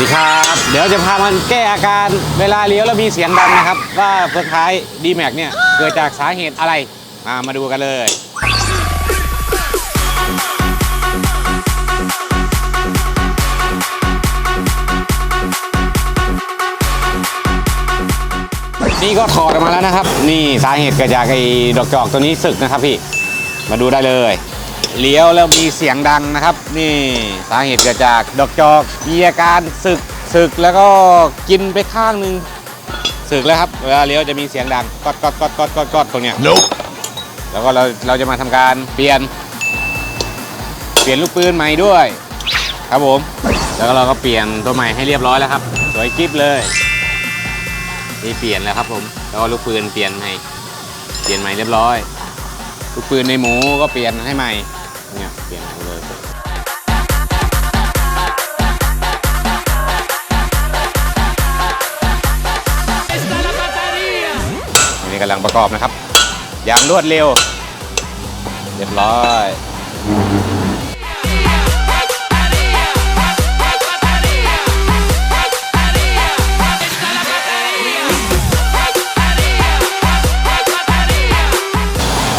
ดีครับ เดี๋ยวจะพามันแก้อาการเวลาเลี้ยวแล้วมีเสียงดังนะครับ ว่าเฟืองท้ายดีแม็กเนี่ย เกิดจากสาเหตุอะไร มามาดูกันเลยนี่ก็ถอดออกมาแล้วนะครับ นี่สาเหตุเกิดจากไอ้ดอกจอกตัวนี้สึกนะครับพี่ มาดูได้เลย เลี้ยวแล้วมีเสียงดังนะครับ นี่สาเหตุเกิดจากดอกจอกมีอาการสึกสึกแล้วก็กินไปข้างหนึ่งสึกแล้วครับเวลาเลี้ยวจะมีเสียงดังกอดกอดกอดกอดกอดกอดตรงเนี้ย Nope. แล้วก็เราเราจะมาทำการเปลี่ยน เปลี่ยนลูกปืนใหม่ด้วย ครับผม แล้วก็เราก็เปลี่ยนตัวใหม่ให้เรียบร้อยแล้วครับ สวยกิ๊บเลยนี่เปลี่ยนแล้วครับผมแล้วก็ลูกปืนเปลี่ยนให้เปลี่ยนใหม่เรียบร้อย ลูกปืนในหมูก็เปลี่ยนให้ใหม่ นนี้กำลังประกอบนะครับ อย่างรวดเร็ว เรียบร้อย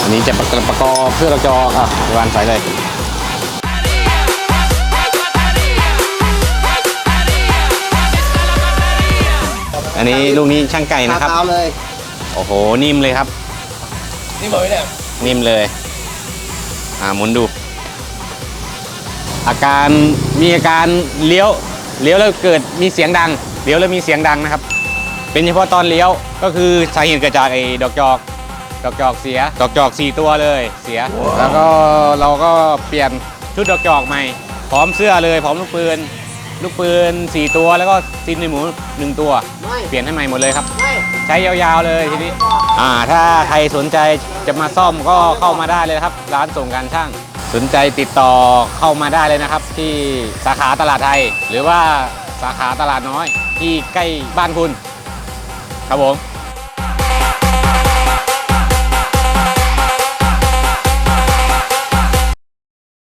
อันนี้จะประกอบประกอบเพื่อเราจออะวางสายเลยอันนี้ลูกนี้ช่างไก่นะครับเท้าเลย โอ้โห นิ่มเลยครับ นี่บอกไว้เนี่ยนิ่มเลย อ่าหมุนดู อาการมีอาการเลี้ยวเลี้ยวแล้วเกิดมีเสียงดังเลี้ยวแล้วมีเสียงดังนะครับ เป็นเฉพาะตอนเลี้ยวก็คือสาเหตุเกิดจากไอ้ดอกจอก ดอกจอกเสีย ดอกจอกสี่ตัวเลยเสีย แล้วก็เราก็เปลี่ยนชุดดอกจอกใหม่พร้อมเสื้อเลยพร้อมลูกปืน ลูกปืนสี่ตัวแล้วก็ซินในหมูหนึ่งตัว ไม่เปลี่ยนให้ใหม่หมดเลยครับ ไม่ใช้ยาวๆเลยทีนี้อ่าถ้าใครสนใจจะมาซ่อมก็เข้ามาได้เลยนะครับ ร้านส่งการช่าง สนใจติดต่อเข้ามาได้เลยนะครับ ที่สาขาตลาดไทย หรือว่าสาขาตลาดน้อยที่ใกล้บ้านคุณ ครับผม